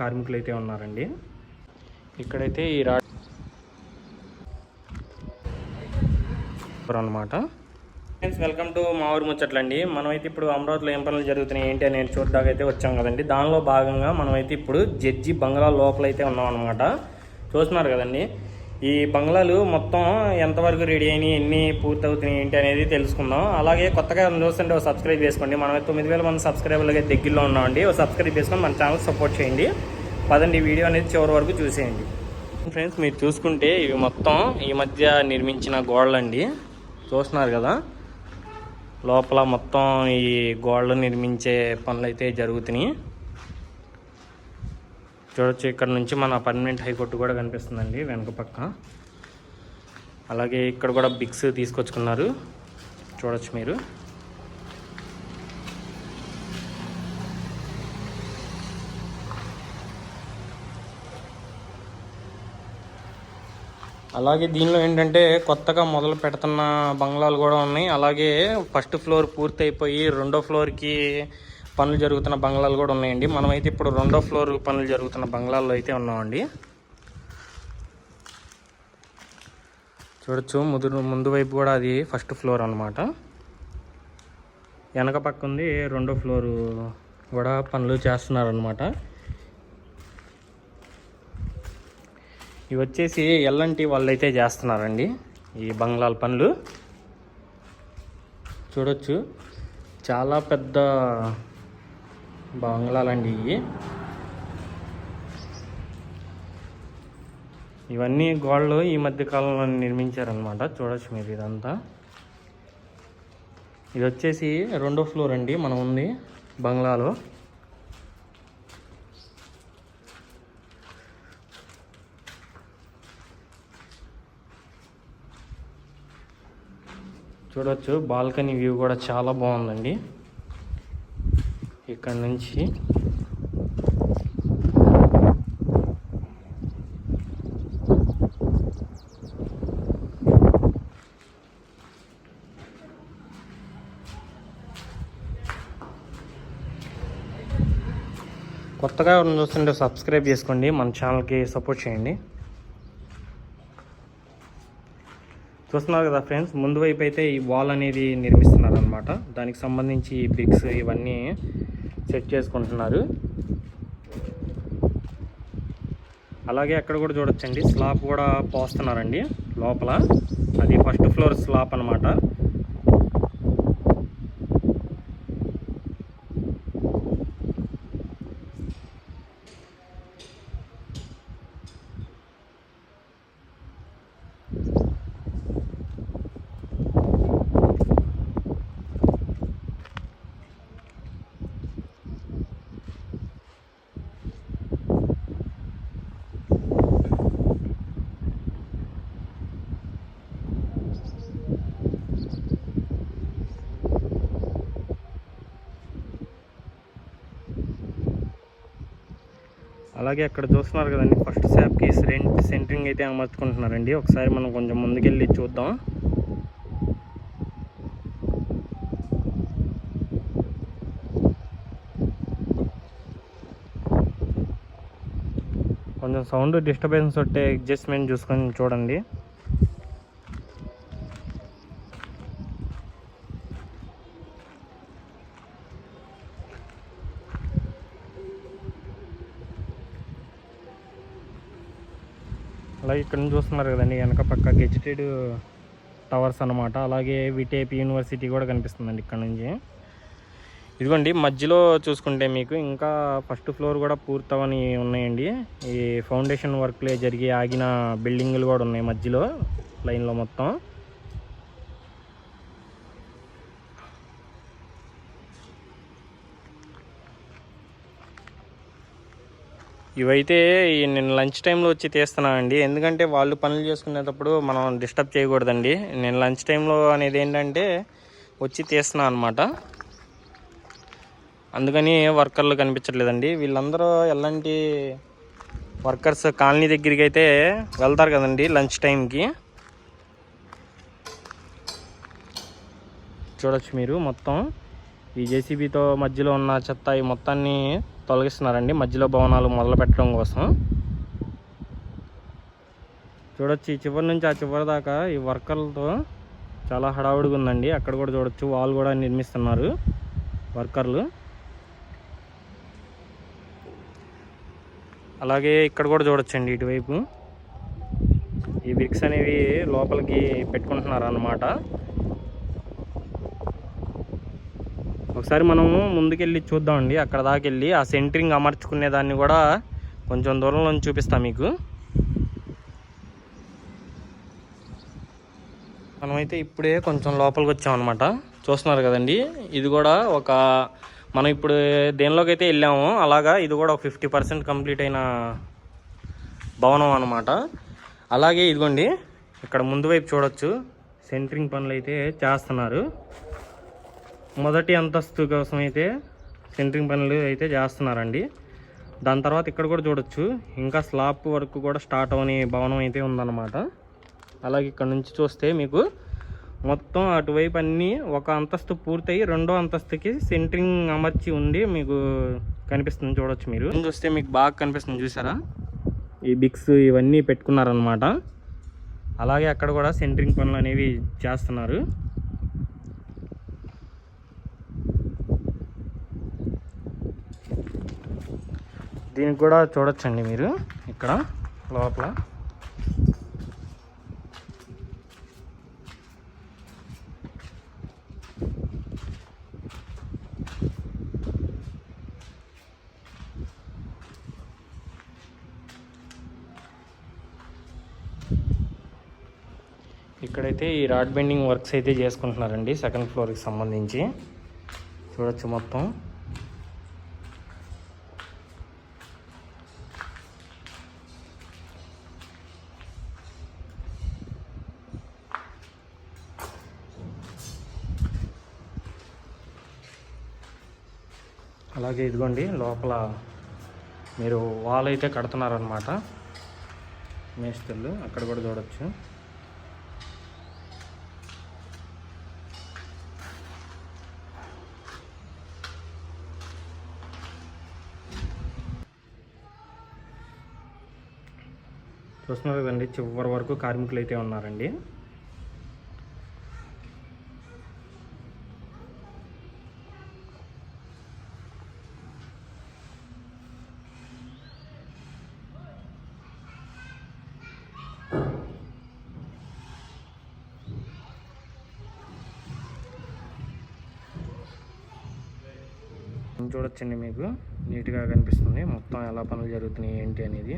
కార్మికులు అయితే ఉన్నారండి. ఇక్కడైతే ఈ రా అనమాట ఫ్రెండ్స్ వెల్కమ్ టు మా ఊరు ముచ్చట్లండి. మనమైతే ఇప్పుడు అమరావతిలో ఏం పనులు జరుగుతున్నాయి ఏంటి అని చూడడానికి అయితే వచ్చాం కదండి. దానిలో భాగంగా మనమైతే ఇప్పుడు జడ్జి బంగ్లా లోపల అయితే ఉన్నాం అనమాట చూస్తున్నారు కదండి. ఈ బంగ్లాలు మొత్తం ఎంతవరకు రెడీ అయినాయి ఎన్ని పూర్తవుతున్నాయి ఏంటి అనేది తెలుసుకుందాం. అలాగే కొత్తగా చూస్తుంటే ఒక సబ్స్క్రైబ్ చేసుకోండి. మనం తొమ్మిది వేల మంది సబ్స్క్రైబర్లకి దగ్గరలో ఉన్నామండి. ఒక సబ్స్క్రైబ్ చేసుకొని మన ఛానల్ సపోర్ట్ చేయండి. పదండి వీడియో అనేది చివరి వరకు చూసేయండి. ఫ్రెండ్స్ మీరు చూసుకుంటే ఇవి మొత్తం ఈ మధ్య నిర్మించిన గోడలండి. చూస్తున్నారు కదా? లోపల మొత్తం ఈ గోడలు నిర్మించే పనులు అయితే జరుగుతున్నాయి. చూడొచ్చు ఇక్కడ నుంచి మన పర్మనెంట్ హైకోర్టు కూడా కనిపిస్తుందండి వెనక పక్క. అలాగే ఇక్కడ కూడా బిగ్స్ తీసుకొచ్చుకున్నారు. చూడొచ్చు మీరు. అలాగే దీనిలో ఏంటంటే కొత్తగా మొదలు పెడుతున్న బంగ్లాలు కూడా ఉన్నాయి. అలాగే ఫస్ట్ ఫ్లోర్ పూర్తి అయిపోయి రెండో ఫ్లోర్కి పనులు జరుగుతున్న బంగ్లాలు కూడా ఉన్నాయండి. మనమైతే ఇప్పుడు రెండో ఫ్లోర్ పనులు జరుగుతున్న బంగ్లాల్లో అయితే ఉన్నామండి. చూడొచ్చు ముదురు ముందు వైపు కూడా అది ఫస్ట్ ఫ్లోర్ అనమాట వెనక పక్క ఉంది రెండో ఫ్లోరు కూడా పనులు చేస్తున్నారు అనమాట ఇవి వచ్చేసి ఎల్లంటి వాళ్ళు అయితే చేస్తున్నారండి ఈ బంగ్లాల పనులు. చూడొచ్చు చాలా పెద్ద బంగ్లాలండి ఇవి. ఇవన్నీ గోడలు ఈ మధ్య కాలంలో నిర్మించారనమాట చూడొచ్చు మీరు ఇదంతా. ఇది వచ్చేసి రెండో ఫ్లోర్ అండి మనం ఉంది బంగ్లాలో. చూడొచ్చు బాల్కనీ వ్యూ కూడా చాలా బాగుందండి. ఇక్కడ నుంచి. కొత్తగా ఎవరైనా చూస్తుంటే సబ్స్క్రైబ్ చేసుకోండి మన ఛానల్కి సపోర్ట్ చేయండి. చూస్తున్నారు కదా ఫ్రెండ్స్ ముందు వైపు అయితే ఈ వాల్ అనేది నిర్మిస్తున్నారు అనమాట దానికి సంబంధించి బ్రిక్స్ ఇవన్నీ సెట్ చేసుకుంటున్నారు. అలాగే అక్కడ కూడా చూడొచ్చండి. స్లాబ్ కూడా పోస్తున్నారండి లోపల. అది ఫస్ట్ ఫ్లోర్ స్లాబ్ అనమాట అలాగే అక్కడ చూస్తున్నారు కదండి ఫస్ట్ స్లాబ్కి సెంట్ సెంటరింగ్ అయితే అమర్చుకుంటున్నారండి. ఒకసారి మనం కొంచెం ముందుకెళ్ళి చూద్దాం. కొంచెం సౌండ్ డిస్టర్బెన్స్ ఉంటే అడ్జస్ట్మెంట్ చూసుకొని చూడండి. అలాగే ఇక్కడ నుంచి చూస్తున్నారు కదండి వెనక పక్క గెజిటెడ్ టవర్స్ అన్నమాట. అలాగే విటేపీ యూనివర్సిటీ కూడా కనిపిస్తుందండి ఇక్కడ నుంచి. ఇదిగోండి మధ్యలో చూసుకుంటే మీకు ఇంకా ఫస్ట్ ఫ్లోర్ కూడా పూర్తవని ఉన్నాయండి. ఈ ఫౌండేషన్ వర్క్లే జరిగి ఆగిన బిల్డింగులు కూడా ఉన్నాయి మధ్యలో లైన్లో మొత్తం. ఇవైతే ఈ నేను లంచ్ టైంలో వచ్చి తీస్తున్నానండి ఎందుకంటే వాళ్ళు పనులు చేసుకునేటప్పుడు మనం డిస్టర్బ్ చేయకూడదండి. నేను లంచ్ టైంలో అనేది ఏంటంటే వచ్చి తీస్తున్నాను అనమాట అందుకని వర్కర్లు కనిపించట్లేదండి. వీళ్ళందరూ ఎలాంటి వర్కర్స్ కాలనీ దగ్గరికి అయితే వెళ్తారు కదండి లంచ్ టైంకి. చూడొచ్చు మీరు మొత్తం. ఈ జేసీబీతో మధ్యలో ఉన్న చెత్త ఈ మొత్తాన్ని తొలగిస్తున్నారండి. మధ్యలో భవనాలు మొదలు పెట్టడం కోసం. చూడొచ్చు ఈ చివరి నుంచి ఆ చివరి దాకా ఈ వర్కర్లతో చాలా హడావుడిగా ఉందండి. అక్కడ కూడా చూడొచ్చు వాల్ కూడా నిర్మిస్తున్నారు వర్కర్లు. అలాగే ఇక్కడ కూడా చూడొచ్చండి ఇటువైపు. ఈ బ్రిక్స్ అనేవి లోపలికి పెట్టుకుంటున్నారు అన్నమాట ఒకసారి మనము ముందుకెళ్ళి చూద్దామండి. అక్కడ దాకా వెళ్ళి ఆ సెంటరింగ్ అమర్చుకునే దాన్ని కూడా కొంచెం దూరంలో చూపిస్తాం మీకు. మనమైతే ఇప్పుడే కొంచెం లోపలికి వచ్చామన్నమాట. చూస్తున్నారు కదండి. ఇది కూడా ఒక మనం ఇప్పుడు దేనిలోకి అయితే వెళ్ళామో అలాగా ఇది కూడా ఒక ఫిఫ్టీ పర్సెంట్ కంప్లీట్ అయిన భవనం అనమాట అలాగే ఇదిగోండి ఇక్కడ ముందు వైపు చూడొచ్చు. సెంటరింగ్ పనులు అయితే చేస్తున్నారు. మొదటి అంతస్తు కోసం అయితే సెంట్రింగ్ పనులు అయితే చేస్తున్నారండి. దాని తర్వాత ఇక్కడ కూడా చూడొచ్చు. ఇంకా స్లాబ్ వర్క్ కూడా స్టార్ట్ అవని భవనం అయితే ఉందన్నమాట. అలాగే ఇక్కడ నుంచి చూస్తే మీకు మొత్తం అటువైపు అన్నీ ఒక అంతస్తు పూర్తయి రెండో అంతస్తుకి సెంట్రింగ్ అమర్చి ఉండి మీకు కనిపిస్తుంది చూడొచ్చు మీరు. చూస్తే మీకు బాగా కనిపిస్తుంది చూసారా? ఈ బిక్స్ ఇవన్నీ పెట్టుకున్నారనమాట అలాగే అక్కడ కూడా సెంట్రింగ్ పనులు అనేవి చేస్తున్నారు. దీనికి కూడా చూడొచ్చండి మీరు ఇక్కడ లోపల. ఇక్కడైతే ఈ రాడ్ బెండింగ్ వర్క్స్ అయితే చేసుకుంటున్నారండి సెకండ్ ఫ్లోర్కి సంబంధించి. చూడొచ్చు మొత్తం. అలాగే ఇదిగోండి లోపల మీరు వాల్ అయితే కడుతున్నారనమాట మేస్తళ్ళు అక్కడ కూడా చూడొచ్చు. చూస్తున్నారు కదండి చివరి వరకు కార్మికులు అయితే ఉన్నారండి. చూడొచ్చండి మీకు. నీట్గా కనిపిస్తుంది. మొత్తం ఎలా పనులు జరుగుతున్నాయి ఏంటి అనేది.